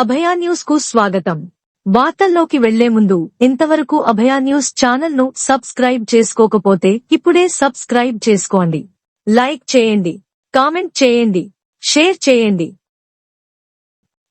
అభయా న్యూస్కు స్వాగతం. వార్తల్లోకి వెళ్ళే ముందు ఇంతవరకు అభయా న్యూస్ ఛానల్ను సబ్స్క్రైబ్ చేసుకోకపోతే ఇప్పుడే సబ్స్క్రైబ్ చేసుకోండి. లైక్ చేయండి కామెంట్ చేయండి షేర్ చేయండి.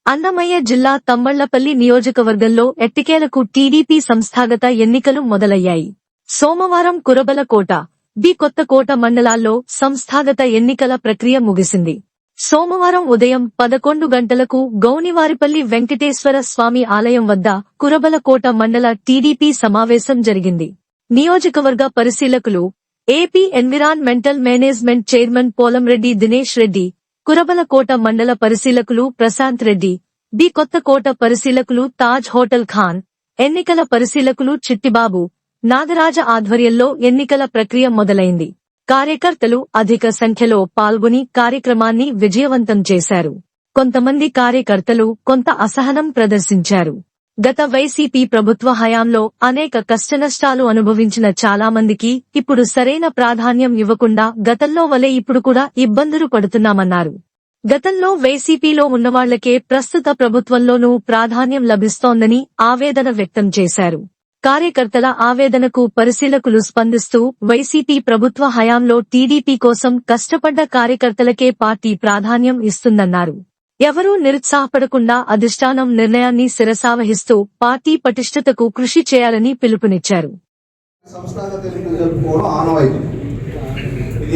అన్నమయ్య జిల్లా తమ్మళ్ళపల్లి నియోజకవర్గంలో ఎట్టికేలకు టీడీపీ సంస్థాగత ఎన్నికలు మొదలయ్యాయి. సోమవారం కురబలకోట బి కొత్తకోట మండలాల్లో సంస్థాగత ఎన్నికల ప్రక్రియ ముగిసింది. సోమవారం ఉదయం పదకొండు గంటలకు గౌనివారిపల్లి వెంకటేశ్వర స్వామి ఆలయం వద్ద కురబలకోట మండల టీడీపీ సమావేశం జరిగింది. నియోజకవర్గ పరిశీలకులు AP environmental management chairman Polamreddy Dinesh Reddy Kurabalakota మండల పరిశీలకులు ప్రశాంత్ రెడ్డి బి కొత్తకోట పరిశీలకులు తాజ్ హోటల్ ఖాన్ ఎన్నికల పరిశీలకులు చిట్టిబాబు నాగరాజ ఆధ్వర్యంలో ఎన్నికల ప్రక్రియ మొదలైంది. కార్యకర్తలు అధిక సంఖ్యలో పాల్గొని కార్యక్రమాన్ని విజయవంతం చేశారు. కొంతమంది కార్యకర్తలు కొంత అసహనం ప్రదర్శించారు. గత వైసీపీ ప్రభుత్వ హయాంలో అనేక కష్టనష్టాలు అనుభవించిన చాలా మందికి ఇప్పుడు సరైన ప్రాధాన్యం ఇవ్వకుండా గతంలో వలె ఇప్పుడు కూడా ఇబ్బందులు పడుతున్నామన్నారు. గతంలో వైసీపీలో ఉన్నవాళ్ళకే ప్రస్తుత ప్రభుత్వంలోనూ ప్రాధాన్యం లభిస్తోందని ఆవేదన వ్యక్తం చేశారు. కార్యకర్తల ఆవేదనకు పరిశీలకులు స్పందిస్తూ వైసీపీ ప్రభుత్వ హయాంలో టీడీపీ కోసం కష్టపడ్డ కార్యకర్తలకే పార్టీ ప్రాధాన్యం ఇస్తుందన్నారు. ఎవరూ నిరుత్సాహపడకుండా అధిష్టానం నిర్ణయాన్ని శిరసావహిస్తూ పార్టీ పటిష్టతకు కృషి చేయాలని పిలుపునిచ్చారు.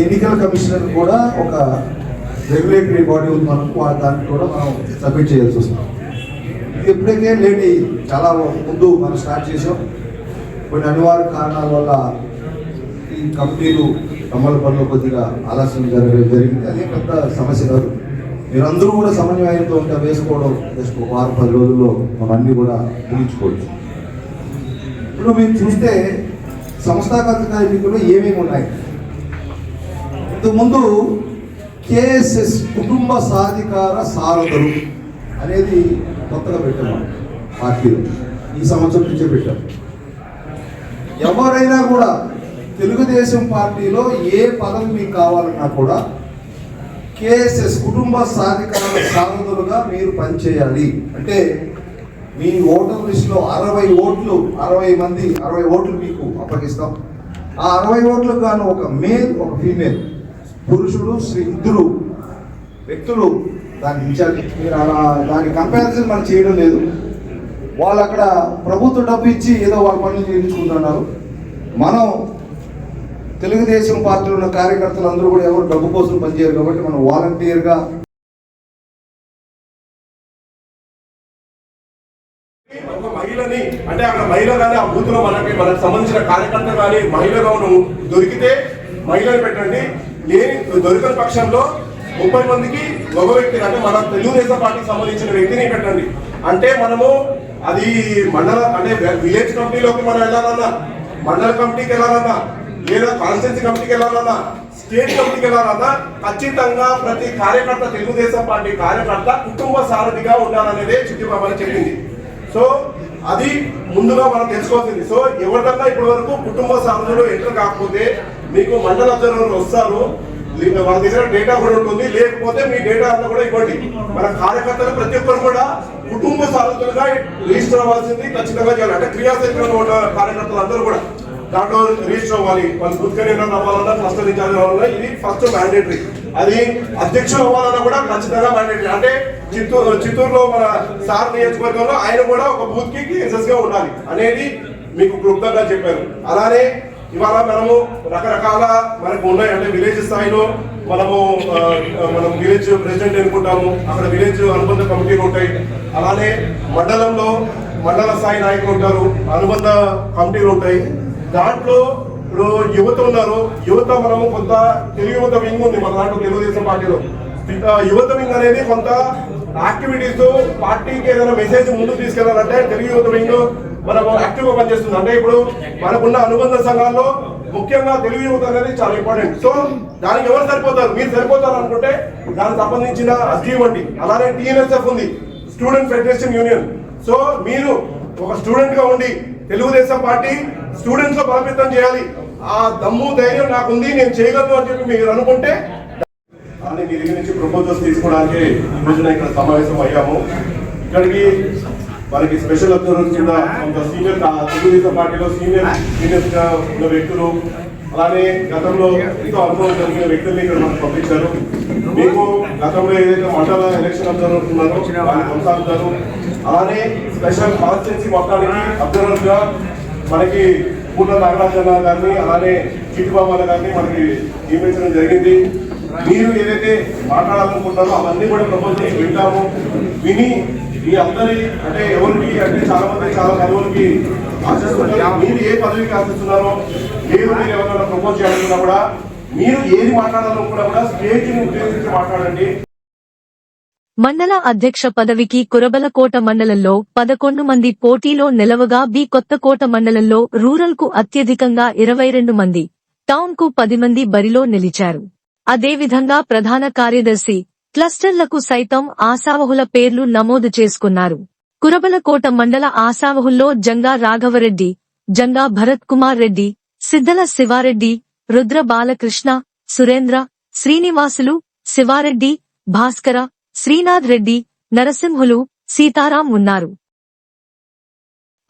ఎన్నికల కమిషనర్ కూడా ఒక రెగ్యులేటరీ బాడీ ఉంది మనకు దానికి కూడా మనం సబ్మిట్ చేయాల్సి వస్తుంది. ఇది ఎప్పటికే లేట్ అయ్యింది చాలా ముందు మనం స్టార్ట్ చేసాం కొన్ని అనివార్య కారణాల వల్ల ఈ కంపెనీలు అమలు పనులు కొద్దిగా ఆలస్యం జరగడం జరిగింది. అదే పెద్ద సమస్య కాదు. మీరందరూ కూడా సమన్వయంతో ఉంటే వేసుకోవడం జస్ట్ ఒక వారం పది రోజుల్లో మనం అన్నీ కూడా ముగించుకోవచ్చు. ఇప్పుడు మీరు చూస్తే సంస్థాగత ఎన్నికలు ఏమేమి ఉన్నాయి? ఇంతకుముందు కేఎస్ఎస్ కుటుంబ సాధికార సారథులు అనేది కొత్తగా పెట్టాము? పార్టీలో. ఈ సంవత్సరం నుంచే పెట్టాం. ఎవరైనా కూడా తెలుగుదేశం పార్టీలో ఏ పదవి మీకు కావాలన్నా కూడా కేఎస్ఎస్ కుటుంబ సాధికార సారథులుగా మీరు పనిచేయాలి. అంటే మీ ఓటర్ లిస్టులో అరవై ఓట్లు అరవై మంది అరవై ఓట్లు మీకు అప్పగిస్తాం. ఆ అరవై ఓట్లకు గాను ఒక మేల్ ఒక ఫీమేల్. పురుషుడు స్త్రీ ఇద్దరు వ్యక్తులు దాన్ని ఇన్ఛార్జ్ మీరు అలా దాని కంపారిజన్ మనం చేయడం లేదు. వాళ్ళు అక్కడ ప్రభుత్వ డబ్బు ఇచ్చి ఏదో వాళ్ళ పనులు చేయించుకుంటున్నారు. మనం తెలుగుదేశం పార్టీలో ఉన్న కార్యకర్తలు అందరూ కూడా ఎవరు డబ్బు కోసం పనిచేయరు కాబట్టి మనం వాలంటీర్గా ఒక మహిళని అంటే అక్కడ మహిళ కానీ ఆ బూత్లో మనకి మనకు సంబంధించిన కార్యకర్త కానీ మహిళగా దొరికితే మహిళని పెట్టండి. లేని దొరికని పక్షంలో ముప్పై మందికి ఒక వ్యక్తిని అంటే మన తెలుగుదేశం పార్టీకి సంబంధించిన వ్యక్తిని పెట్టండి. అంటే మనము అది మండల అంటే విలేజ్ కమిటీలోకి మనం వెళ్ళాలన్నా మండల కమిటీకి వెళ్ళాలన్నా లేదా కాన్స్టిట్యూన్సీ కమిటీకి వెళ్ళాలన్నా స్టేట్ కమిటీకి వెళ్ళాలన్నా ఖచ్చితంగా ప్రతి కార్యకర్త తెలుగుదేశం పార్టీ కార్యకర్త కుటుంబ సారథిగా ఉండాలనేదే చిట్టిబాబు చెప్పింది. సో అది ముందుగా మనం తెలుసుకోవాల్సింది. సో ఎవరికన్నా ఇప్పటి వరకు కుటుంబ సారథులు ఎంటర్ కాకపోతే మీకు మండల అబ్జర్వర్ వస్తారు. మన దగ్గర డేటా కూడా ఉంటుంది. లేకపోతే మీ డేటా అంతా కూడా ఇవ్వండి. మన కార్యకర్తలు ప్రతి ఒక్కరు కూడా కుటుంబ సాధకులుగా రిజిస్టర్ అవ్వాల్సింది ఖచ్చితంగా చేయాలి. అంటే క్రియాశక్తిలో ఉన్న కార్యకర్తలు అందరూ కూడా దాంట్లో రిజిస్టర్ అవ్వాలి. వాళ్ళు బుద్ధి అవ్వాలన్నా ఫస్ట్ రీఛార్జ్ అవ్వాలన్నా ఇది ఫస్ట్ మ్యాండేటరీ అది అధ్యక్షులు అవ్వాలన్నా కూడా ఖచ్చితంగా మ్యాండేటరీ అంటే చిత్తూరు చిత్తూరులో మన సార్ నియోజకవర్గంలో ఆయన కూడా ఒక బూత్కి ఎస్ఎస్గా ఉండాలి అనేది మీకు క్లుప్తంగా చెప్పారు. అలానే ఇవాళ మనము రకరకాల మనకు ఉన్నాయి. అంటే విలేజ్ స్థాయిలో మనము మనం విలేజ్ ప్రెసిడెంట్ ఎన్నుకుంటాము. అక్కడ విలేజ్ అనుబంధ కమిటీలు ఉంటాయి. అలానే మండలంలో మండల స్థాయి నాయకులు ఉంటారు. అనుబంధ కమిటీలు ఉంటాయి. దాంట్లో ఇప్పుడు యువత ఉన్నారు. యువత మనము కొంత తెలుగు యువత వింగ్ ఉంది. మన దాంట్లో తెలుగుదేశం పార్టీలో. యువత వింగ్ అనేది కొంత యాక్టివిటీస్ పార్టీకి ఏదైనా మెసేజ్ ముందుకు తీసుకెళ్ళాలంటే తెలుగు యువత వింగ్ మనకు యాక్టివ్గా పనిచేస్తుంది. అంటే ఇప్పుడు మనకున్న అనుబంధ సంఘాల్లో ముఖ్యంగా తెలుగు యువత అనేది చాలా ఇంపార్టెంట్ సో దానికి ఎవరు సరిపోతారు? మీరు సరిపోతారు అనుకుంటే దానికి సంబంధించిన అర్జీ ఇవ్వండి అలానే టీఎన్ఎస్ఎఫ్ ఉంది స్టూడెంట్ ఫెడరేషన్ యూనియన్ సో మీరు ఒక స్టూడెంట్గా ఉండి తెలుగుదేశం పార్టీ స్టూడెంట్స్లో బలోపేతం చేయాలి. ఆ దమ్ము ధైర్యం నాకుంది నేను చేయగలను అని చెప్పి మీరు అనుకుంటే దాన్ని మీ దగ్గర నుంచి ప్రపోజల్స్ తీసుకోవడానికి ఈ రోజున ఇక్కడ సమావేశం అయ్యాము. ఇక్కడికి వారికి స్పెషల్ అబ్జర్వర్ కింద కొంత సీనియర్ తెలుగుదేశం పార్టీలో సీనియర్ సీనియర్గా ఉన్న వ్యక్తులు అలానే గతంలో ఎంతో అనుభవం కలిగిన వ్యక్తుల్ని ఇక్కడ మనకు పంపించారు. మీకు గతంలో ఏదైతే మండల ఎలక్షన్ అబ్జర్వర్ ఉన్నారో దాన్ని కొనసాగుతారు. అలానే స్పెషల్ కాన్స్టిట్యున్సీ మొత్తానికి అబ్జర్వర్గా మనకి పూర్ణ నాగరాజన్న గారిని అలానే చిట్టుబాబు గారిని మనకి నియమించడం జరిగింది. మీరు ఏదైతే మాట్లాడాలనుకుంటారో అవన్నీ కూడా ప్రపోజల్స్ వింటాము. విని మీ అందరి అంటే ఎవరికి అంటే చాలా మంది చాలా పదవులకి ఆశిస్తున్నారు. మీరు ఏ పదవికి ఆశిస్తున్నారో లేదు మీరు ఎవరైనా ప్రపోజ్ చేయాలనుకున్నా కూడా మీరు ఏది మాట్లాడాలనుకున్నా కూడా స్టేజ్ని ఉద్దేశించి మాట్లాడండి. మండల అధ్యక్ష పదవికి కురబలకోట మండలంలో పదకొండు మంది పోటీలో నిలవగా బి కొత్తకోట మండలంలో రూరల్కు అత్యధికంగా ఇరవై రెండు మంది టౌన్కు పది మంది బరిలో నిలిచారు. అదేవిధంగా ప్రధాన కార్యదర్శి క్లస్టర్లకు సైతం ఆశావహుల పేర్లు నమోదు చేసుకున్నారు. కురబలకోట మండల ఆశావహుల్లో జంగా రాఘవరెడ్డి జంగా భరత్ కుమార్ రెడ్డి సిద్ధల శివారెడ్డి రుద్ర బాలకృష్ణ సురేంద్ర శ్రీనివాసులు శివారెడ్డి భాస్కర శ్రీనాథ్ రెడ్డి నరసింహులు సీతారాం ఉన్నారు.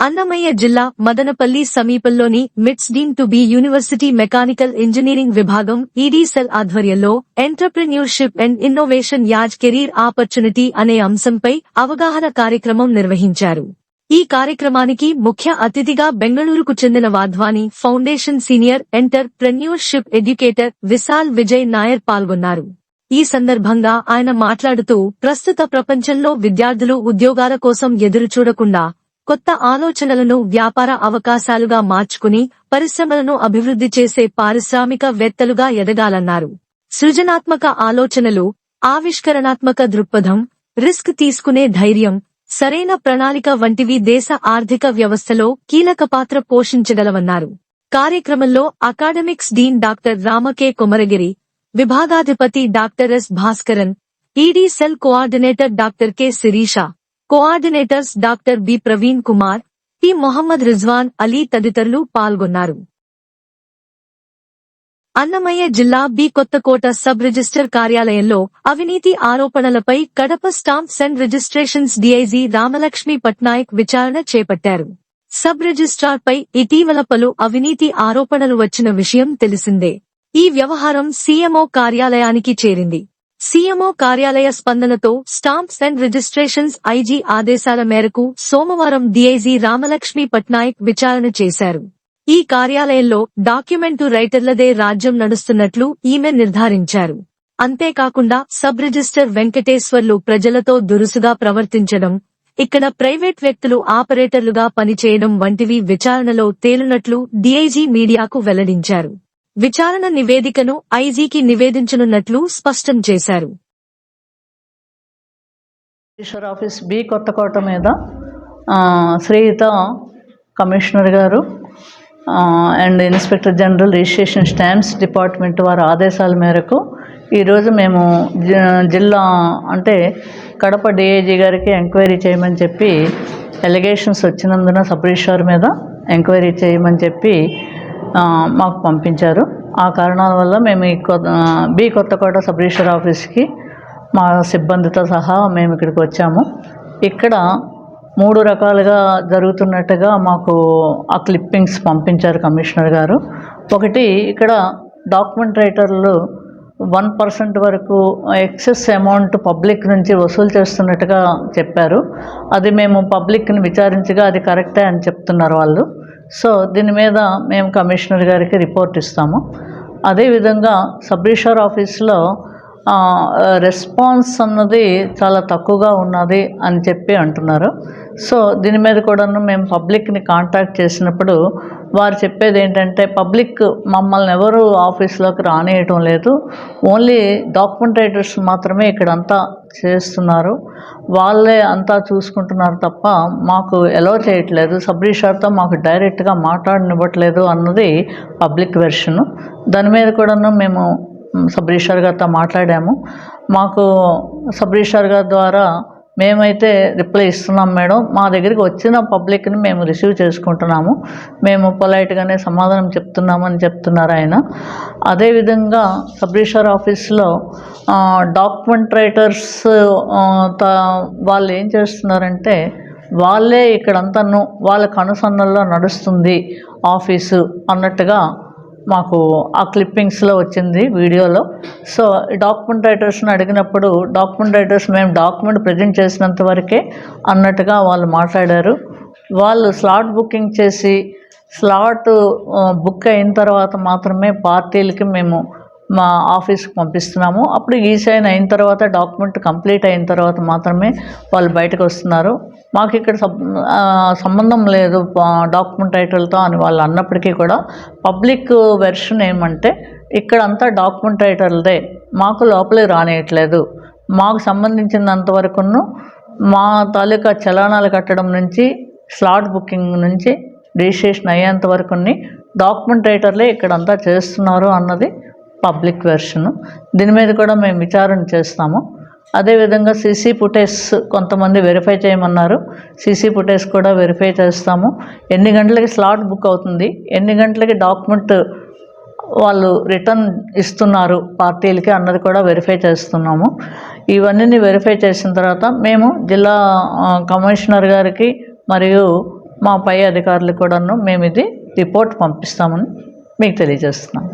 అన్నమయ్య జిల్లా మదనపల్లి సమీపంలోని MITS deemed to be university mechanical engineering విభాగం ఈడీసెల్ ఆధ్వర్యంలో entrepreneurship and innovation as career opportunity అనే అంశంపై అవగాహన కార్యక్రమం నిర్వహించారు. ఈ కార్యక్రమానికి ముఖ్య అతిథిగా బెంగళూరుకు చెందిన Wadhwani foundation senior entrepreneurship educator Vishal Vijay Nair పాల్గొన్నారు. ఈ సందర్భంగా ఆయన మాట్లాడుతూ ప్రస్తుత ప్రపంచంలో విద్యార్థులు ఉద్యోగాల కోసం ఎదురుచూడకుండా కొత్త ఆలోచనలను వ్యాపార అవకాశాలుగా మార్చుకుని పరిశ్రమలను అభివృద్ధి చేసే పారిశ్రామికవేత్తలుగా ఎదగాలన్నారు. సృజనాత్మక ఆలోచనలు ఆవిష్కరణాత్మక దృక్పథం రిస్క్ తీసుకునే ధైర్యం సరైన ప్రణాళిక వంటివి దేశ ఆర్థిక వ్యవస్థలో కీలక పాత్ర పోషించగలవన్నారు. కార్యక్రమంలో అకాడమిక్స్ డీన్ డాక్టర్ రామకే Komaragiri విభాగాధిపతి doctor S Bhaskaran ED cell coordinator doctor K Sirisha coordinators doctor B Praveen Kumar T Mohammed Rizwan Ali తదితరులు పాల్గొన్నారు. అన్నమయ్య జిల్లా బి కొత్తకోట సబ్ రిజిస్టర్ కార్యాలయంలో అవినీతి ఆరోపణలపై Kadapa stamps and registrations DIG Ramalakshmi Patnaik విచారణ చేపట్టారు. Sub registrar పై ఇటీవల పలు అవినీతి ఆరోపణలు వచ్చిన విషయం తెలిసిందే. ఈ వ్యవహారం సీఎంఓ కార్యాలయానికి చేరింది. సీఎంఓ కార్యాలయ స్పందనతో స్టాంప్స్ అండ్ రిజిస్ట్రేషన్స్ ఐజీ ఆదేశాల మేరకు సోమవారం డీఐజీ రామలక్ష్మి పట్నాయక్ విచారణ చేశారు. ఈ కార్యాలయంలో డాక్యుమెంటు రైటర్లదే రాజ్యం నడుస్తున్నట్లు ఈమె నిర్ధారించారు. అంతేకాకుండా సబ్ రిజిస్టర్ వెంకటేశ్వర్లు ప్రజలతో దురుసుగా ప్రవర్తించడం ఇక్కడ ప్రైవేట్ వ్యక్తులు ఆపరేటర్లుగా పనిచేయడం వంటివి విచారణలో తేలునట్లు డీఐజీ మీడియాకు వెల్లడించారు. విచారణ నివేదికను ఐజీకి నివేదించనున్నట్లు స్పష్టం చేశారు. రిజిస్టర్ ఆఫీస్ బి కొత్తకోట మీద శ్రీయుత కమిషనర్ గారు and inspector general registration stamps department వారి ఆదేశాల మేరకు ఈరోజు మేము జిల్లా అంటే కడప డిఐజీ గారికి ఎంక్వైరీ చేయమని చెప్పి ఎలిగేషన్స్ వచ్చినందున సబ్ రిజిస్ట్రార్ మీద ఎంక్వైరీ చేయమని చెప్పి మాకు పంపించారు. ఆ కారణాల వల్ల మేము ఈ కొత్త బి కొత్తకోట సబ్ రిజిస్టర్ ఆఫీస్కి మా సిబ్బందితో సహా మేము ఇక్కడికి వచ్చాము. ఇక్కడ మూడు రకాలుగా జరుగుతున్నట్టుగా మాకు ఆ క్లిప్పింగ్స్ పంపించారు కమిషనర్ గారు. ఒకటి ఇక్కడ డాక్యుమెంట్ రైటర్లు వన్ పర్సెంట్ వరకు ఎక్సెస్ అమౌంట్ పబ్లిక్ నుంచి వసూలు చేస్తున్నట్టుగా చెప్పారు. అది మేము పబ్లిక్ని విచారించగా అది కరెక్టే అని చెప్తున్నారు వాళ్ళు. సో దీని మీద మేము కమిషనర్ గారికి రిపోర్ట్ ఇస్తాము. అదేవిధంగా సబ్ ఆఫీస్లో రెస్పాన్స్ అన్నది చాలా తక్కువగా ఉన్నది అని చెప్పి అంటున్నారు. సో దీని మీద కూడాను మేము పబ్లిక్ని కాంటాక్ట్ చేసినప్పుడు వారు చెప్పేది ఏంటంటే పబ్లిక్ మమ్మల్ని ఎవరు ఆఫీస్లోకి రానియటం లేదు. ఓన్లీ డాక్యుమెంటేటర్స్ మాత్రమే ఇక్కడంతా చేస్తున్నారు. వాళ్ళే అంతా చూసుకుంటున్నారు తప్ప మాకు ఎలో చేయట్లేదు. సబ్ మాకు డైరెక్ట్గా మాట్లాడనివ్వట్లేదు అన్నది పబ్లిక్ వెర్షను. దాని మీద కూడాను మేము సబ్రీషార్ గారితో మాట్లాడాము. మాకు సబ్రీషార్ గారి ద్వారా మేమైతే రిప్లై ఇస్తున్నాం మేడం. మా దగ్గరికి వచ్చిన పబ్లిక్ని మేము రిసీవ్ చేసుకుంటున్నాము. మేము పొలైట్గానే సమాధానం చెప్తున్నామని చెప్తున్నారు ఆయన. అదేవిధంగా సబ్రిషర్ ఆఫీస్లో డాక్యుమెంట్ రైటర్స్ వాళ్ళు ఏం చేస్తున్నారంటే వాళ్ళే ఇక్కడంతాను వాళ్ళ కనుసన్నల్లో నడుస్తుంది ఆఫీసు అన్నట్టుగా మాకు ఆ క్లిప్పింగ్స్లో వచ్చింది వీడియోలో. సో డాక్యుమెంట్ రైటర్స్ని అడిగినప్పుడు డాక్యుమెంట్ రైటర్స్ మేము డాక్యుమెంట్ ప్రజెంట్ చేసినంత వరకే అన్నట్టుగా వాళ్ళు మాట్లాడారు. వాళ్ళు స్లాట్ బుకింగ్ చేసి స్లాట్ బుక్ అయిన తర్వాత మాత్రమే పార్టీలకి మేము మా ఆఫీస్కి పంపిస్తున్నాము. అప్పుడు ఈ సైన్ అయిన తర్వాత డాక్యుమెంట్ కంప్లీట్ అయిన తర్వాత మాత్రమే వాళ్ళు బయటకు వస్తున్నారు. మాకు ఇక్కడ సంబంధం లేదు. డాక్యుమెంట్ టైటిల్తో అని వాళ్ళు అన్నప్పటికీ కూడా పబ్లిక్ వెర్షన్ ఏమంటే ఇక్కడంతా డాక్యుమెంట్ టైటిల్దే. మాకు లోపలే రానియట్లేదు. మాకు సంబంధించినంత వరకును మా తాలూకా చలానాలు కట్టడం నుంచి స్లాట్ బుకింగ్ నుంచి రిజిస్ట్రేషన్ అయ్యేంత వరకుని డాక్యుమెంట్ రైటర్లే ఇక్కడంతా చేస్తున్నారు అన్నది పబ్లిక్ వెర్షన్. దీని మీద కూడా మేము విచారణ చేస్తాము. అదేవిధంగా సీసీ ఫుటేజ్ కొంతమంది వెరిఫై చేయమన్నారు. సీసీ ఫుటేజ్ కూడా వెరిఫై చేస్తాము. ఎన్ని గంటలకి స్లాట్ బుక్ అవుతుంది? ఎన్ని గంటలకి డాక్యుమెంట్ వాళ్ళు రిటర్న్ ఇస్తున్నారు పార్టీలకి అన్నది కూడా వెరిఫై చేస్తున్నాము. ఇవన్నీ వెరిఫై చేసిన తర్వాత మేము జిల్లా కమిషనర్ గారికి మరియు మా పై అధికారులకు కూడాను మేము ఇది రిపోర్ట్ పంపిస్తామని మీకు తెలియజేస్తున్నాము.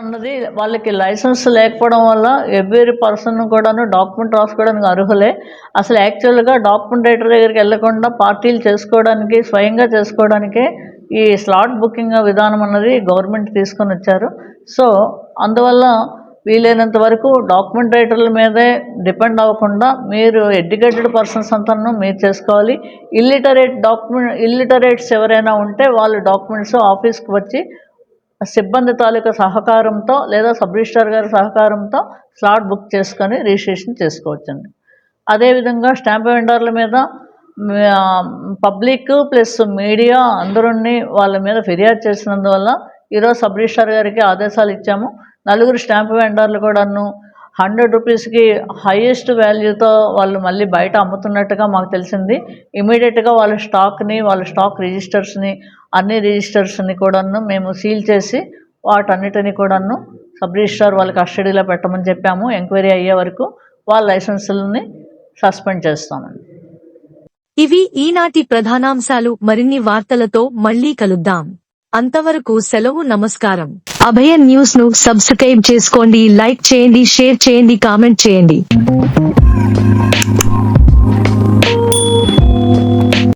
అన్నది వాళ్ళకి లైసెన్స్ లేకపోవడం వల్ల ఎవ్రీ పర్సన్ కూడాను డాక్యుమెంట్ రాసుకోవడానికి అర్హులే. అసలు యాక్చువల్గా డాక్యుమెంట్ రైటర్ దగ్గరికి వెళ్ళకుండా పార్టీలు చేసుకోవడానికి స్వయంగా చేసుకోవడానికే ఈ స్లాట్ బుకింగ్ విధానం అన్నది గవర్నమెంట్ తీసుకొని వచ్చారు. సో అందువల్ల వీలైనంత వరకు డాక్యుమెంట్ రైటర్ల మీదే డిపెండ్ అవ్వకుండా మీరు ఎడ్యుకేటెడ్ పర్సన్స్ అంతా మీరు చేసుకోవాలి. ఇల్లిటరేట్ డాక్యుమెంట్ ఇల్లిటరేట్స్ ఎవరైనా ఉంటే వాళ్ళు డాక్యుమెంట్స్ ఆఫీస్కి వచ్చి సిబ్బంది తాలూకా సహకారంతో లేదా సబ్ రిజిస్ట్రార్ గారి సహకారంతో స్లాట్ బుక్ చేసుకొని రిజిస్ట్రేషన్ చేసుకోవచ్చండి. అదేవిధంగా స్టాంప్ వెండర్ల మీద పబ్లిక్ ప్లస్ మీడియా అందరుని వాళ్ళ మీద ఫిర్యాదు చేసినందువల్ల ఈరోజు సబ్ రిజిస్ట్రార్ గారికి ఆదేశాలు ఇచ్చాము. నలుగురు స్టాంప్ వెండర్లు కూడాను హండ్రెడ్ రూపీస్కి హైయెస్ట్ వాల్యూతో వాళ్ళు మళ్ళీ బయట అమ్ముతున్నట్టుగా మాకు తెలిసింది. ఇమీడియట్గా వాళ్ళ స్టాక్ని వాళ్ళ స్టాక్ రిజిస్టర్స్ని అన్ని రిజిస్టర్స్ని కూడాను మేము సీల్ చేసి వాటన్నిటిని కూడాను సబ్ రిజిస్టార్ వాళ్ళ కస్టడీలో పెట్టమని చెప్పాము. ఎంక్వైరీ అయ్యే వరకు వాళ్ళ లైసెన్సులని సస్పెండ్ చేస్తామండి. ఇవి ఈనాటి ప్రధానాంశాలు. మరిన్ని వార్తలతో మళ్ళీ కలుద్దాం. అంతవరకు సెలవు నమస్కారం. అభయ న్యూస్ను సబ్స్క్రైబ్ చేసుకోండి లైక్ చేయండి షేర్ చేయండి కామెంట్ చేయండి.